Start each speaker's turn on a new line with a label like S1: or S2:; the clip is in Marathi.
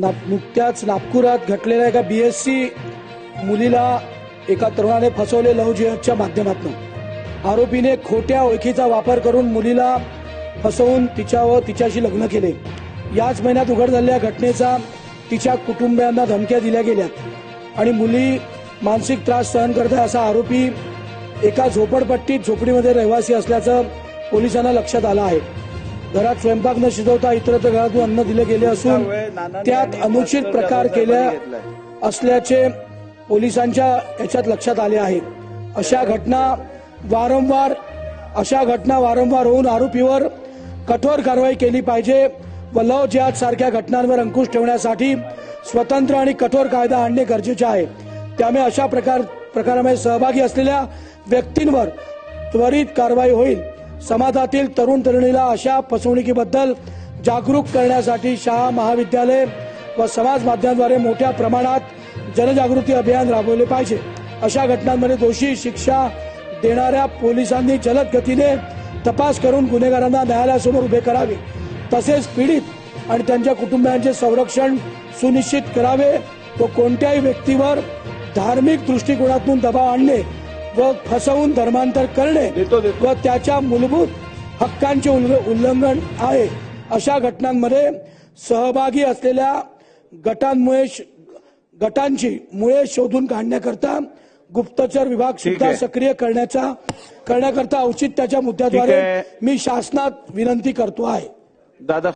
S1: ना नुकत्याच नागपुरात घटलेल्या एका बीएससी मुलीला एका तरुणाने फसवले लव्ह जिहादच्या माध्यमातून. आरोपीने खोट्या ओळखीचा वापर करून मुलीला फसवून तिच्यावर तिच्याशी लग्न केले. याच महिन्यात उघड झालेल्या घटनेचा तिच्या कुटुंबियांना धमक्या दिल्या गेल्या. आणि मुली मानसिक त्रास सहन करत आहे असा आरोपी एका झोपडपट्टीत झोपडीमध्ये रहिवासी असल्याचं पोलिसांना लक्षात आलं आहे. घरात स्वयंपाक न शिजवता इतरत्र घरातून अन्न दिले गेले असून त्यात अनुचित प्रकार केल्या असल्याचे पोलिसांच्या याच्यात लक्षात आले आहे. अशा घटना वारंवार अशा घटना वारंवार होऊन आरोपीवर कठोर कारवाई केली पाहिजे. व लव जिहाद सारख्या घटनांवर अंकुश ठेवण्यासाठी स्वतंत्र आणि कठोर कायदा आणणे गरजेचे आहे. त्यामुळे अशा प्रकार प्रकारामध्ये सहभागी असलेल्या व्यक्तींवर त्वरित कारवाई होईल. समाजातील तरुण तरुणीला अशा फसवणुकीबद्दल जागरूक करण्यासाठी शाळा महाविद्यालय व समाज माध्यमांद्वारे मोठ्या प्रमाणात जनजागृती अभियान राबवले पाहिजे. अशा घटनांमध्ये दोषी शिक्षा देणाऱ्या पोलिसांनी जलद गतीने तपास करून गुन्हेगारांना न्यायालयासमोर उभे करावे. तसेच पीडित आणि त्यांच्या कुटुंबियांचे संरक्षण सुनिश्चित करावे व कोणत्याही व्यक्तीवर धार्मिक दृष्टिकोनातून दबाव आणणे व फसवून धर्मांतर करणे. व त्याच्या मूलभूत हक्कांचे उल्ल- उल्लंघन आहे अशा घटनांमध्ये सहभागी असलेल्या गटांमुळे गटांची मुळे शोधून काढण्याकरता गुप्तचर विभाग सुद्धा. सक्रिय करण्याचा करण्याकरता औचित्याच्या मुद्द्याद्वारे. मी शासनात विनंती करतो आहे
S2: दादा